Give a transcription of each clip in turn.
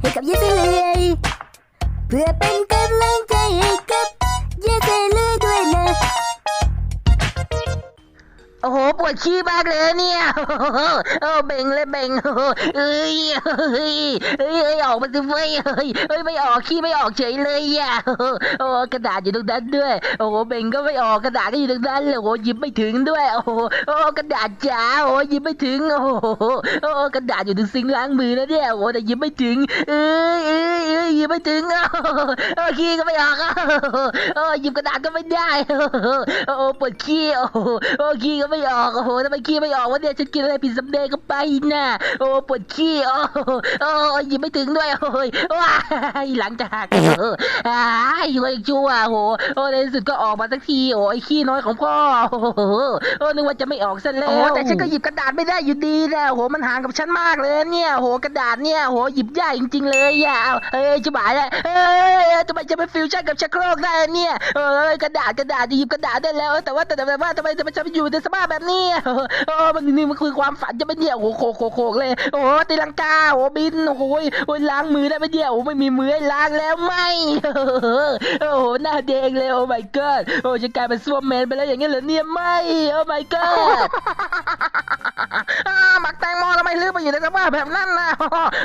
ให้กับเยสเลย เพื่อเป็นกำลังใจให้ โอ้โหปวดขี้มากเลยเนี่ยโอ้เบ่งเลยเบ่งเอ้ยเอ้ยเอ้ยอออกมาสิเว้ยเอ้ยเอ้ยไม่ออกขี้ไม่ออกเฉยเลยอะโอ้กระดาษอยู่ตรงนั้นด้วย โอ้โหเบ่งก็ไม่ออกกระดาษก็อยู่ตรงนั้นเลยโอ้หยิบไม่ถึงด้วย โอ้โหโอ้กระดาษจ๋าโอ้หยิบไม่ถึงโอ้โหโอ้กระดาษอยู่ตรงซิงล้างมือนะเนี่ยโอ้แต่หยิบไม่ถึงเอ้ยเอ้ยเอ้ยหยิบไม่ถึงโอ้ขี้ก็ไม่ออกโอ้หยิบกระดาษก็ไม่ได้โอ้ปวดขี้โอ้โหโอ้ขี้ก็ไม่ออกโอ้โหทำไมขี้ไม่ออกวะเนี่ยฉันกินอะไรผิดสำเร็จก็ไปน่ะโอ้ปวดขี้โอ้โหโอ้หยิบไม่ถึงด้วยโอ้ยว้ายหลังจากเอออ้ายอยู่อีกชั่วโอ้โหโอ้ในที่สุดก็ออกมาสักทีโอ้ยขี้น้อยของพ่อโอ้โหโอ้นึกว่าจะไม่ออกซะแล้วโอ้แต่ฉันก็หยิบกระดาษไม่ได้อยู่ดีนะโอ้โหมันห่างกับฉันมากเลยเนี่ยโอ้โหกระดาษเนี่ยโอ้โหหยิบยากจริง ๆ เลยอะเอาเอ้ยจะบ่ายแล้วเอ้ยทำไมจะไม่ฟิวชั่นกับชักโครกได้เนี่ยเออกระดาษกระดาษหยิบกระดาษได้แล้ว แต่ว่าแต่แต่ว่าทำไมทำไมจะมาอยู่ในสภาพแบบนี้อะโอ้มันนี่มันคือความฝันจะไม่เดี่ยวโขกโขกโคกเลย โอ้ตีลังกาโอ้บินโอ้ยโอ้ยล้างมือได้ไหมเดี่ยวไม่มีมือให้ล้างแล้วไม่โอ้โหหน้าแดงเลยโอ้ my god โอ้จะกลายเป็นซัวแมนไปแล้วอย่างเงี้ยเหรอเนี่ยไม่โอ้ my god อ่าหมัก แตงโมทำไมลืมไปอยู่ในสภาพแบบนั้นนะ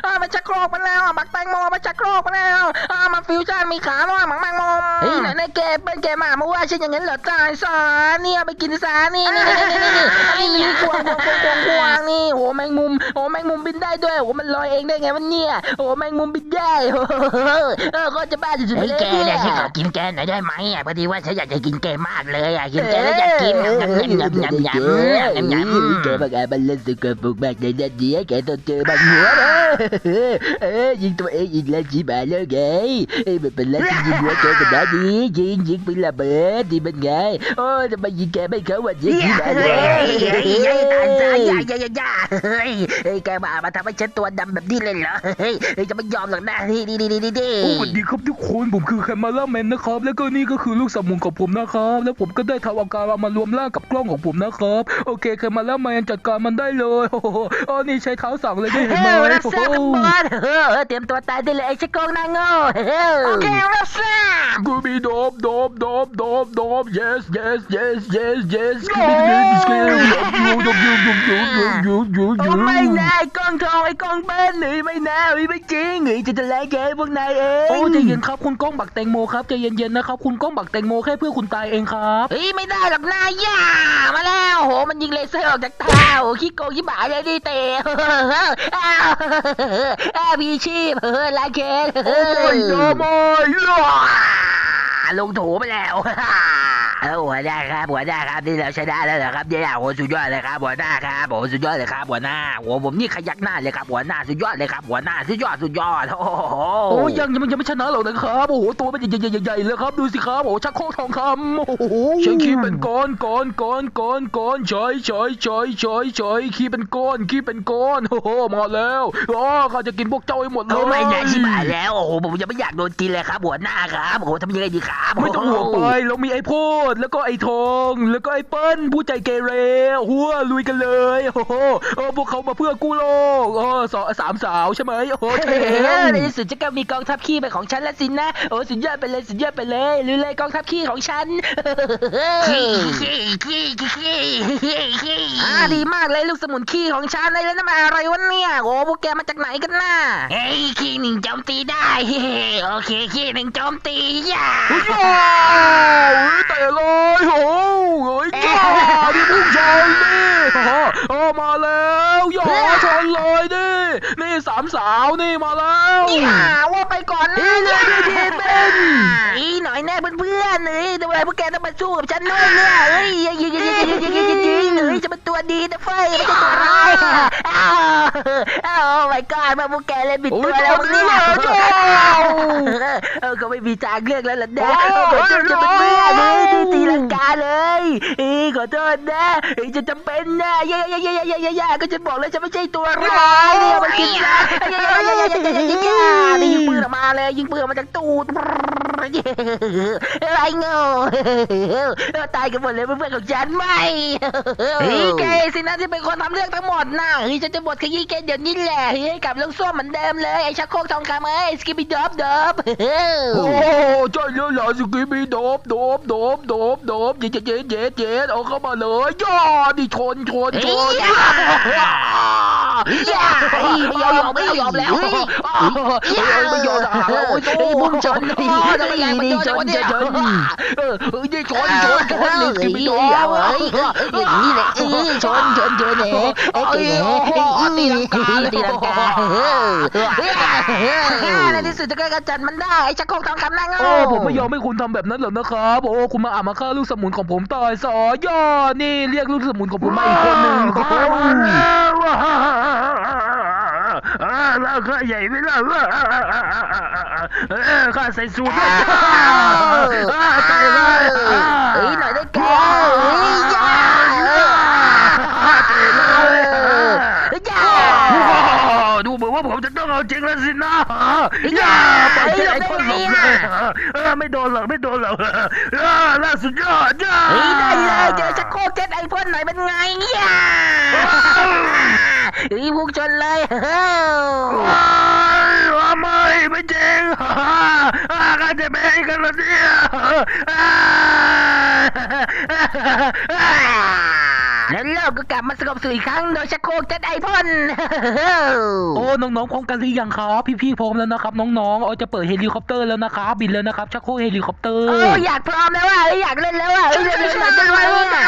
อ่ามันชักโครกไปแล้วอะหมักแตงโมมันชักโครกไปแล้วอ่ามันฟิวชั่นมีขาแล้วอะหมักแมงมุมเฮ้ยไหนๆแกเป็นแกมามาว่าฉันอย่างนั้นเหรอตายสาเนี่ยไปกินสานี่นี่นี่นี่นี่นี่นี่ควงควงควงควงควงนี่โอ้แมงมุมโอ้แมงมุมบินได้ด้วยโอ้มันลอยเองได้ไงวะเนี่ยโอ้แมงมุมบินได้โอ้เออก็จะบ้าสุดๆเฮ้ยเลยแกเนี่เนี่ยยฉันขอกินแกหน่อยได้ไหมอะพอดีว่าฉันอยากจะกินแกมากเลยอะกินแกแล้วอยากกินยำยำยำยำยำยำยำแกบอกแกมันเล่นสกปรกมากเลยนะเดียแกต้องเจอบังหัวนะเอ้ยยิงตัวเองอีกแล้วจีบาแล้วไงเอ้ยไม่เป็นไรที่ยิงหัวแกกันนะดียิงยิงไประเบิดดีเป็นไงโอ้ยทำไมยิงแกไม่เข้าวันยิงจีบาเลยยายตายซะยายยายยายเฮ้ยเฮ้ยแกมามาทำให้ฉันตัวดำแบบนี้เลยเหรอเฮ้ยเฮ้ยจะไม่ยอมหรอกนะนี่นี่นี่นี่นี่โอ้สวัสดีครับทุกคนผมคือแคมมาล่าแมนนะครับ แล้วก็นี่ก็คือลูกสมุนของผมนะครับ แล้วผมก็ได้ทำอาการมารวมร่างกับกล้องของผมนะครับ โอเคแคมมาล่าแมนจัดการมันได้เลยโอ้โหอ๋อนี่ใช้เท้าสั่งเลยได้เห็นไหมเฮ้ยรับโอ้ทราบโหบอสเออเตรียมตัวตายได้เลยไอ้ชิโกงนางโง่โอเครับทราบกูมีโดบโดบโดบโดบโดบ yes yes yes yes yes ยูยูยูยูยูยูยูยูโอ้ยูไม่นะไอ้กล้องทองไอ้กล้องเบิ้ลหนีไม่นะหนีไม่จริงหนีจะจะแลกแกพวกนายเองโอ้ใจเย็นครับคุณก้องบักแตงโมครับใจเย็นๆนะครับคุณก้องบักแตงโมแค่เพื่อคุณตายเองครับเฮ้ยไม่ได้หรอกนายย่ามาแล้วโหมันยิงเลเซอร์ออกจากตาโอ้ขี้โกงขี้หมาเลยดิเตะอ้าวอ้าวพี่ชีพเฮ้ยลาเคนโอ้ยยอมเลยลงโถไปแล้ว เออหัวหน้าครับหัวหน้าครับนี่เราชนะแล้วเหรอครับเนี่ยโอ้สุดยอดเลยครับหัวหน้าครับโอ้สุดยอดเลยครับหัวหน้าโอ้ผมนี่ขยักหน้าเลยครับหัวหน้าสุดยอดเลยครับหัวหน้าสุดยอดสุดยอดโอ้โหโอ้ยังยังยังไม่ชนะหรอกนะครับโอ้โหตัวมันใหญ่ๆๆๆเลยครับดูสิครับโอ้ชักโครกทองคำโอ้โหฉันขี้เป็นก้อนก้อนก้อนก้อนก้อนเฉยเฉยเฉยเฉยเฉยขี้เป็นก้อนขี้เป็นก้อนโอ้โหมาแล้วอ๋อข้าจะกินพวกเจ้าให้หมดเลโอ้ยไม่น่าชิบหายแล้วโอ้โหผมยังไม่อยากโดนกินเลยครับหัวหน้าครับโอ้โหทำยังไงดีครับไม่ต้องห่วงไปเรามีไอ้โพดแล้วก็ไอ้ทองแล้วก็ไอ้เปิ้ลผู้ใจเกเรหัวลุยกันเลยโอ้โหเออพวกเขามาเพื่อกู้โลกเออสองสามสาวใช่ไหมโอ้โหเท่เออในที่สุดจะก็มีกองทัพขี้เป็นของฉันแล้วสินะโอ้สุดยอดไปเลยสุดยอดไปเลยหรือเลยกองทัพขี้ของฉันขี้ขี้ขี้ขี้ขี้ขี้อ่าดีมากเลยลูกสมุนขี้ของฉันเลยแล้วนั่นมันอะไรวะเนี่ยโอ้พวกแกมาจากไหนกันน่ะเฮ้ยขี้หนึ่งโจมตีได้เฮ้โอเคขี้หนึ่งโจมตีย่าโอ้ยเตะเลยโอ้โหจ้าดิพุ่งชนดิโอ้ มาแล้วอย่าชนเลยดินี่สามสาวนี่มาแล้วนี่หาว่าไปก่อนนะนี่เลยพี่ทีเป็นอีหน่อยแน่เพื่อนๆเไรพวกแกต้องมาสู้กับฉันด้วยเนี่ยเฮ้ยยิงยิงยิงยิงยิงยิงยิงเฮ้ยจะเป็นตัวดีนะเฟ้ยไม่ใช่ตัวร้ายอ้าวอ้าว my god มาพวกแกเล่นบิดตัวแล้วเนี่ยเออก็ไม่มีจางเลืองแล้วล่ะนะขอโทษจะเป็นเมื่อเลยดีตีลังกาเลยเอ้ขอโทษนะเอ้จะจำเป็นนะเย่เย่เย่เย่เย่เย่ก็จะบอกเลยจะไม่ใช่ตัวร้ายเนี่ยมันกินนะเย่เย่เย่เย่เย่เย่เย่ยิงปืนออกมาเลยยิงปืนออกมาจากตูด ไอ้โง่ตายกันหมดเลยเพื่อนๆของฉันไม่เฮ้ยแกสินะที่เป็นคนทำเรื่องทั้งหมดนะเฮ้ยฉันจะบทขยี้แกเดี๋ยวนี้แหละเฮ้ยกลับลงส้วมเหมือนเดิมเลยไอ้ชักโครกทองคำเอ้ยสกิปปี้ดอบดอบโอ้ใช่แล้วล่ะสกีบีโดบโดบโดบโดบโดบเย็ดเย็ดเย็ดเย็ดเอาเข้ามาเลยย่าดิชนชนชน ไม่ยอมไม่ยอมแล้วไม่ยอมหาโอ้ยไอ้บุ้งชนนี่นี่ชนชนชนเออเออนี่ชนชนชนนี่สกีบีโดเฮ้ยอย่างนี้แหละเออชนชนชนเอ๋ไอ้เก๋ตีลังกาตีลังกาในที่สุดจะก็กระจัดมันได้ไอ้ชักโครกทองคำนั่งโอ้ผมไม่ยอมให้คุณทำแบบนั้นหรอกนะครับโอ้คุณมาอ่ามาฆ่าลูกสมุนของผมตายสอยอนี่เรียกลูกสมุนของผมมาอีกคนหนึ่งโอ้ หแล้วก็ใหญ่ไม่ล่ะข้าใส่สูทด้วยเลยเฮ้ยหน่อยได้แกเฮ้ยย่าอย่าดูเหมือนว่าผมจะต้องเอาจริงแล้วสินะย่าปล่อยไอ้คนหลบเลยไม่โดนหรอกไม่โดนหรอกล่าสุดยอดจ้าได้เลยเจอชักโครกเจ็ดไอพ่นหน่อยเป็นไงเนี่ยเฮ้ยพุ่งชนเลยเฮ้ยว่าไม่ไม่จริงข้าจะไปกันแล้วเนี่ย แล้วโลกก็กลับมาสงบสุขอีกครั้งโดยชักโครกเจ็ดไอพ่น โอ้น้องๆพร้อมกันหรือยังครับ พี่ๆพร้อมแล้วนะครับ น้องๆเอาจะเปิดเฮลิคอปเตอร์แล้วนะครับบินแล้วนะครับชักโครกเฮลิคอปเตอร์โอ้อยากพร้อมแล้วว่ะอยากเล่นแล้วว่ะเล่นเล่นหน่อยจะมาเนี่ย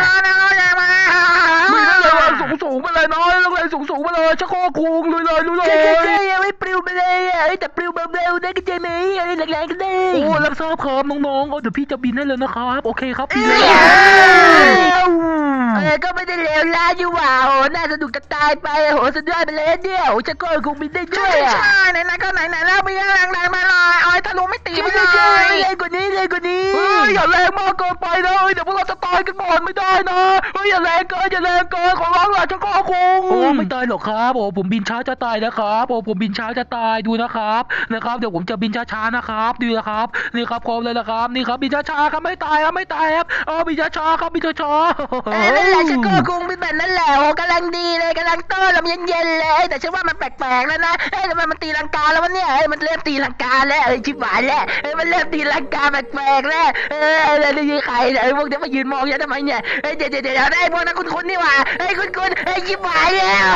ไม่ได้เลยว่าสูงสูงๆไปเลยน้อยลงเลยสูงสูงๆไปเลยชักโครกคุงลุยเลยลุยเลใช่ใช่ใช่ยยังไม่ปลิวไปเลยอะแต่ปลิวเบาๆได้ก็ใจไหมอะไรแรงๆก็ได้โอ้รับทราบครับน้องๆเอาเดี๋ยวพี่จะบินได้เลยนะครับ โอเคครับบินเลย เอ อก็ไม่ได้เลวร้ายอยู่ว่ะโหน่าสนุกจะตายไปโหสุดยอดไปเลยเนี่ยโหจะก็คงบินได้ด้วยอะใช่ไหนๆก็ไหนๆแล้วไปยังแรงไหนมาเลยเอาให้ทะลุไม่ตีไม่ใช่ใช่เลยกว่านี้เลยกว่านี้ เฮ้ยอย่าแรงมากเกินไปนะเฮ้ยเดี๋ยวพวกเราจะตายกันหมดไม่ได้นะเฮ้ยอย่าแรงเกินอย่าแรงเกินขอร้องล่ะชักโครกคุงโอ้ไม่ตายหรอกครับโอ้ผมบินช้าจะตายนะครับโอ้ผมบินช้าจะตายดูนะครับนะครับเดี๋ยวผมจะบินช้าๆนะครับดูนะครับนี่ครับพร้อมเลยนะครับนี่ครับบินช้าๆครับไม่ตายครับไม่ตายครับเออบินช้าๆครับบินช้าๆ เอ้ยนั่นแหละฉันก็คงเป็นแบบนั้นแหละโอ้กำลังดีเลยกำลังต้อนลมเย็นๆเลย แต่ฉันว่ามันแปลกๆแล้วนะเอ้ยทำไมมันตีลังกาแล้ววะเนี่ยเอ้ยมันเริ่มตีลังกาแล้วเอ้ยชิบหายแล้วเอ้ยมันเริ่มตีลังกาแปลกๆแล้วเอ้ยแล้วนี่ใครเนี่ยเอ้ยพวกเนี้ยมายืนมองฉันทำไมเนี่ยเอ้ยเดี๋ยวเดี๋ยวเดี๋ยวได้พวกนั้นคุณๆนี่หว่าเอ้ยคุณๆเอ้ยชิบหายแล้ว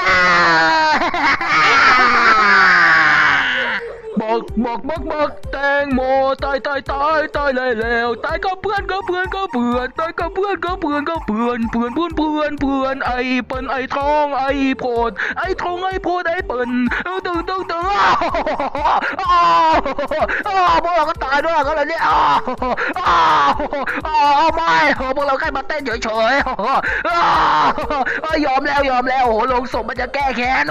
อ้าว บอกบอกบอกบอกแตงโมตายตายตายตายเลยแล้วตายก็เพื่อนก็เพื่อนก็เพื่อนตายก็เพื่อนก็เพื่อนก็เพื่อนเพื่อนเพื่อนเพื่อนเพื่อนไอเปิ้นไอทองไอโพดไอทองไอโพดไอเปิ้นเออตึงตึงตึงอ้าวอ้าวอ้าวพวกเราก็ตายด้วยกันเลยเนี่ยอ้าวอ้าวอ้าวไม่พวกเราแค่มาเต้นเฉยๆอ้าวยอมแล้วยอมแล้วโอ้โหลงศพมันจะแก้แค้น